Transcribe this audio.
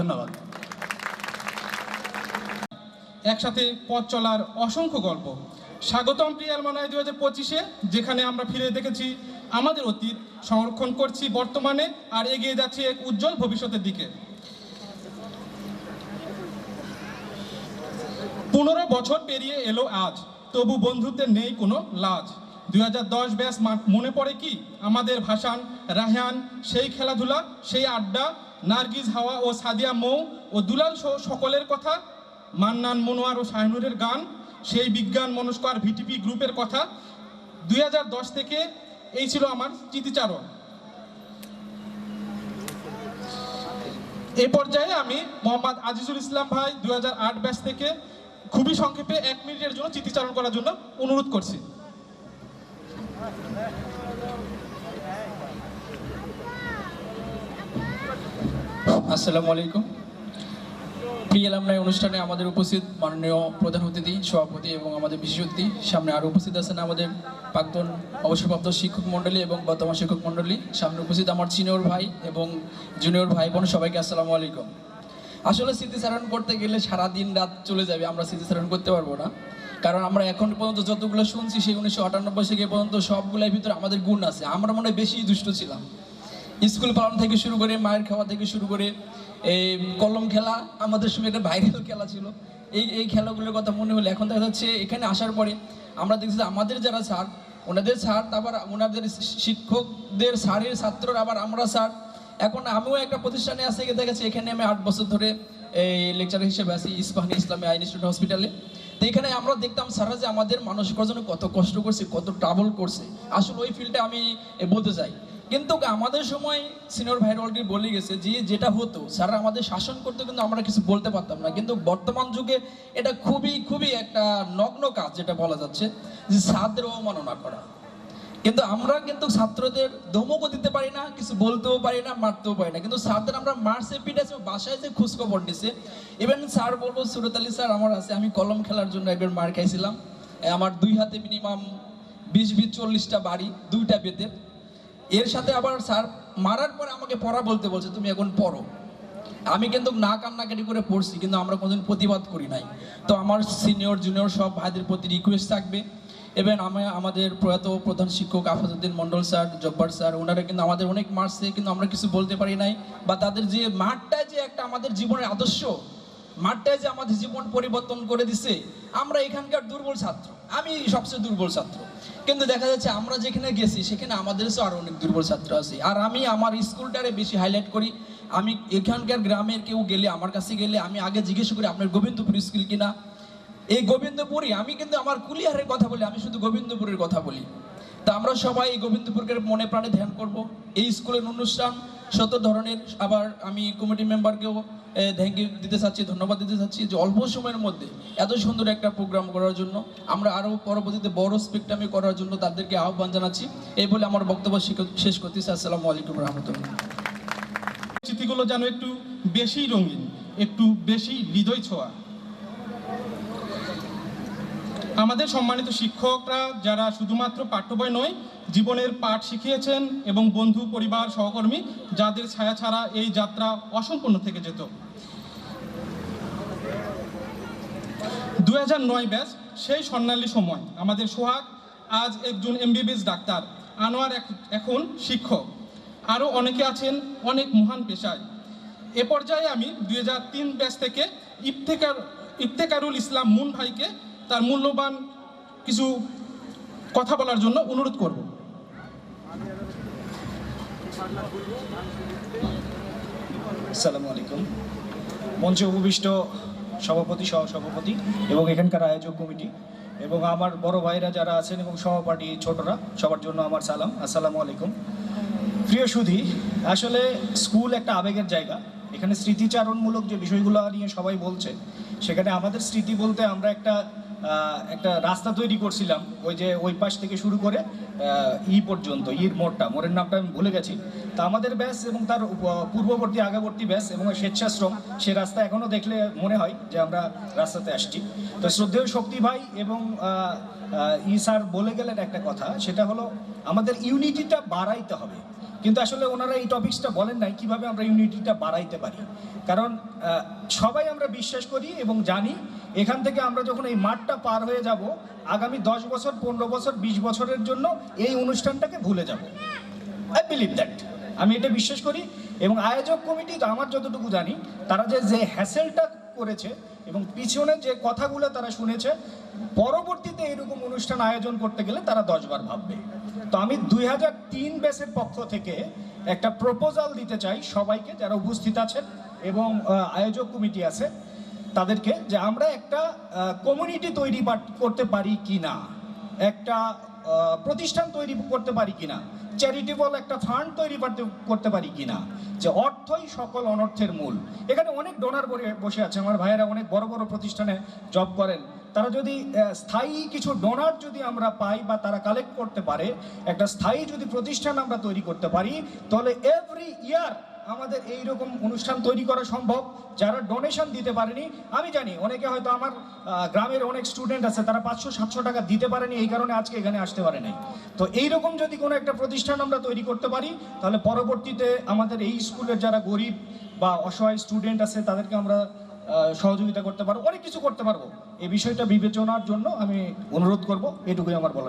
ধন্যবাদ। একসাথে পথ চলার অসংখ্য গল্প। স্বাগতম প্রিয়াল মনায় দু হাজার পঁচিশে, যেখানে আমরা ফিরে দেখেছি আমাদের অতীত, সংরক্ষণ করছি বর্তমানে, আর এগিয়ে যাচ্ছি এক উজ্জ্বল ভবিষ্যতের দিকে। পনেরো বছর পেরিয়ে এলো আজ, তবু বন্ধুত্বের নেই কোনো লাজ। দুই হাজার দশ ব্যাস মনে পড়ে কি? আমাদের ভাসান, রাহান, সেই খেলাধুলা, সেই আড্ডা নার্গিস হাওয়া ও সাদিয়া মৌ ও দুলাল সহ সকলের কথা, মান্নান মনোয়ার ও শাহনুরের গান, সেই বিজ্ঞান মনস্কার ভিটিপি গ্রুপের কথা। দুই হাজার দশ থেকে এই ছিল আমার স্মৃতিচারণ এই পর্যায়ে আমি মোহাম্মদ আজিজুল ইসলাম ভাই দুই ব্যাচ থেকে খুবই সংক্ষেপে এক মিনিটের জন্য চিত্রচারণ করার জন্য অনুরোধ করছি। আসসালামু আলাইকুম। প্রিয় আলামনাই অনুষ্ঠানে আমাদের উপস্থিত মাননীয় প্রধান অতিথি, সভাপতি এবং আমাদের বিশেষ অতিথি। সামনে আরও উপস্থিত আছেন আমাদের প্রাক্তন অবসরপ্রাপ্ত শিক্ষক মণ্ডলী এবং বর্তমান শিক্ষক মণ্ডলী। সামনে উপস্থিত আমার সিনিয়র ভাই এবং জুনিয়র ভাই বোন, সবাইকে আসসালামু আলাইকুম। আসলে স্মৃতিচারণ করতে গেলে সারা দিন রাত চলে যাবে, আমরা স্মৃতিচারণ করতে পারব না। কারণ আমরা এখন পর্যন্ত যতগুলো শুনছি, সেই উনিশশো আটানব্বই থেকে পর্যন্ত সবগুলোর ভিতরে আমাদের গুণ আছে। আমরা মনে হয় বেশি দুষ্ট ছিলাম। স্কুল পালন থেকে শুরু করে, মায়ের খাওয়া থেকে শুরু করে, এই কলম খেলা, আমাদের সময় একটা ভাইরাল খেলা ছিল। এই এই খেলাগুলোর কথা মনে হলে এখন দেখা যাচ্ছে এখানে আসার পরে আমরা দেখছি আমাদের যারা স্যার, ওনাদের স্যার আবার ওনাদের শিক্ষকদের স্যারের ছাত্ররা, আবার আমরা স্যার। এখন আমিও একটা প্রতিষ্ঠানে আসে গিয়ে দেখেছি এখানে আমি আট বছর ধরে এই লেকচার হিসেবে আছি, ইস্পাহানি ইসলামী আইন ইনস্টিটিউট হসপিটালে তো এখানে আমরা দেখতাম স্যাররা যে আমাদের মানুষ জন্য কত কষ্ট করছে, কত ট্রাভেল করছে। আসলে ওই ফিল্ডে আমি বলতে চাই কিন্তু আমাদের সময় সিনিয়র ভাইয়ের অলরেডি বলে গেছে যে যেটা হতো, স্যাররা আমাদের শাসন করতে কিন্তু আমরা কিছু বলতে পারতাম না। কিন্তু বর্তমান যুগে এটা খুবই খুবই একটা নগ্ন কাজ যেটা বলা যাচ্ছে যে স্যারদের অবমাননা করা। কিন্তু আমরা কিন্তু ছাত্রদের ধমকও দিতে পারি না, কিছু বলতেও পারি না, মারতেও পারি না। কিন্তু স্যারদের আমরা মারছে, পিটাছে, বাসায় যে খোঁজখবর নিছে ইভেন স্যার বলব, সুরত আলী স্যার আমার আছে, আমি কলম খেলার জন্য একবার মার খাইছিলাম। আমার দুই হাতে মিনিমাম বিশ বিশ চল্লিশটা বাড়ি, দুইটা বেতের। এর সাথে আবার স্যার মারার পরে আমাকে পড়া বলতে বলছে, তুমি এখন পড়ো। আমি কিন্তু না কান্নাকাটি করে পড়ছি, কিন্তু আমরা কোনোদিন প্রতিবাদ করি নাই। তো আমার সিনিয়র জুনিয়র সব ভাইদের প্রতি রিকোয়েস্ট থাকবে। এবং আমি, আমাদের প্রয়াত প্রধান শিক্ষক আফাজুদ্দিন মন্ডল স্যার, জব্বার স্যার, ওনারা কিন্তু আমাদের অনেক মারছে কিন্তু আমরা কিছু বলতে পারি নাই। বা তাদের যে মাঠটায় যে একটা আমাদের জীবনের আদর্শ মাঠটায় যে আমাদের জীবন পরিবর্তন করে দিছে, আমরা এখানকার দুর্বল ছাত্র। আমি সবচেয়ে দুর্বল ছাত্র। কিন্তু দেখা যাচ্ছে আমরা যেখানে গেছি, সেখানে আমাদের চেয়েও আরও অনেক দুর্বল ছাত্র আছে। আর আমি আমার স্কুলটারে বেশি হাইলাইট করি। আমি এখানকার গ্রামের কেউ গেলে, আমার কাছে গেলে, আমি আগে জিজ্ঞেস করি, আপনার গোবিন্দপুর স্কুল কিনা? এই গোবিন্দপুরই, আমি কিন্তু আমার কুলিয়ারের কথা বলি, আমি শুধু গোবিন্দপুরের কথা বলি। তা আমরা সবাই এই গোবিন্দপুরকে মনে প্রাণে ধ্যান করব। এই স্কুলের অনুষ্ঠান শত ধরনের আবার আমি কমিটি মেম্বারকেও থ্যাংক ইউ দিতে চাচ্ছি, ধন্যবাদ দিতে চাচ্ছি যে অল্প সময়ের মধ্যে এত সুন্দর একটা প্রোগ্রাম করার জন্য, আমরা আরও পরবর্তীতে বড় স্পেকট্রামে করার জন্য তাদেরকে আহ্বান জানাচ্ছি। এই বলে আমার বক্তব্য শেষ করতেছি আসসালামু আলাইকুম রহমতুল্লাহ। স্মৃতিগুলো যেন একটু বেশি রঙিন, একটু বেশি হৃদয় ছোঁয়া। আমাদের সম্মানিত শিক্ষকরা যারা শুধুমাত্র পাঠ্য বই নয়, জীবনের পাঠ শিখিয়েছেন এবং বন্ধু, পরিবার, সহকর্মী, যাদের ছায়া ছাড়া এই যাত্রা অসম্পূর্ণ থেকে যেত। দু নয় ব্যাচ, সেই স্বর্ণালী সময়। আমাদের সোহাগ আজ একজন এমবিবিএস ডাক্তার, আনোয়ার এখন শিক্ষক। আরও অনেকে আছেন, অনেক মহান পেশায়। এ পর্যায়ে আমি দুই তিন ব্যাচ থেকে ইফতেকার ইফতেকারুল ইসলাম মুন ভাইকে তার মূল্যবান কিছু কথা বলার জন্য অনুরোধ করব। আসসালামু আলাইকুম। মঞ্চে উপবিষ্ট সভাপতি সহ সভাপতি এবং এখানকার আয়োজক কমিটি এবং আমার বড় ভাইরা যারা আছেন এবং সহপাঠী ছোটরা, সবার জন্য আমার সালাম। আসসালামু আলাইকুম। প্রিয় সুধী, আসলে স্কুল একটা আবেগের জায়গা। এখানে স্মৃতিচারণমূলক যে বিষয়গুলো নিয়ে সবাই বলছে, সেখানে আমাদের স্মৃতি বলতে আমরা একটা একটা রাস্তা তৈরি করছিলাম, ওই যে ওই পাশ থেকে শুরু করে ই পর্যন্ত, ইর মোড়টা, মোড়ের নামটা আমি ভুলে গেছি। তা আমাদের ব্যাস এবং তার পূর্ববর্তী, আগাবর্তী ব্যাস এবং স্বেচ্ছাশ্রম, সে রাস্তা এখনও দেখলে মনে হয় যে আমরা রাস্তাতে আসছি। তো শ্রদ্ধেয় শক্তি ভাই এবং ই স্যার বলে গেলেন একটা কথা, সেটা হলো আমাদের ইউনিটিটা বাড়াইতে হবে। কিন্তু আসলে ওনারা এই টপিকসটা বলেন নাই, কীভাবে আমরা ইউনিটিটা বাড়াইতে পারি। কারণ সবাই আমরা বিশ্বাস করি এবং জানি, এখান থেকে আমরা যখন এই মাঠটা পার হয়ে যাব, আগামী দশ বছর, পনেরো বছর, বিশ বছরের জন্য এই অনুষ্ঠানটাকে ভুলে যাব। আই বিলিভ দ্যাট আমি এটা বিশ্বাস করি এবং আয়োজক কমিটি, আমার যতটুকু জানি, তারা যে যে হ্যাসেলটা করেছে এবং পিছনে যে কথাগুলো তারা শুনেছে, পরবর্তীতে এরকম অনুষ্ঠান আয়োজন করতে গেলে তারা দশবার ভাববে। তো আমি দুই হাজার তিন ব্যাসের পক্ষ থেকে একটা প্রপোজাল দিতে চাই সবাইকে যারা উপস্থিত আছেন এবং আয়োজক কমিটি আছে, তাদেরকে যে আমরা একটা কমিউনিটি তৈরি করতে পারি কি না একটা প্রতিষ্ঠান তৈরি করতে পারি কিনা? চ্যারিটেবল একটা ফান্ড তৈরি করতে করতে পারি কিনা? যে অর্থই সকল অনর্থের মূল। এখানে অনেক ডোনার বসে আছে। আমার ভাইয়েরা অনেক বড় বড় প্রতিষ্ঠানে জব করেন। তারা যদি স্থায়ী কিছু ডোনার যদি আমরা পাই বা তারা কালেক্ট করতে পারে, একটা স্থায়ী যদি প্রতিষ্ঠান আমরা তৈরি করতে পারি, তাহলে এভরি ইয়ার আমাদের এই রকম অনুষ্ঠান তৈরি করা সম্ভব, যারা ডোনেশন দিতে পারেনি, আমি জানি, অনেকে হয়তো আমার গ্রামের অনেক স্টুডেন্ট আছে, তারা পাঁচশো, সাতশো টাকা দিতে পারেনি, এই কারণে আজকে এখানে আসতে পারে নাই। তো এইরকম যদি কোনো একটা প্রতিষ্ঠান আমরা তৈরি করতে পারি, তাহলে পরবর্তীতে আমাদের এই স্কুলের যারা গরিব বা অসহায় স্টুডেন্ট আছে, তাদেরকে আমরা সহযোগিতা করতে পারব, অনেক কিছু করতে পারব। এই বিষয়টা বিবেচনার জন্য আমি অনুরোধ করব, এটুকুই আমার বলা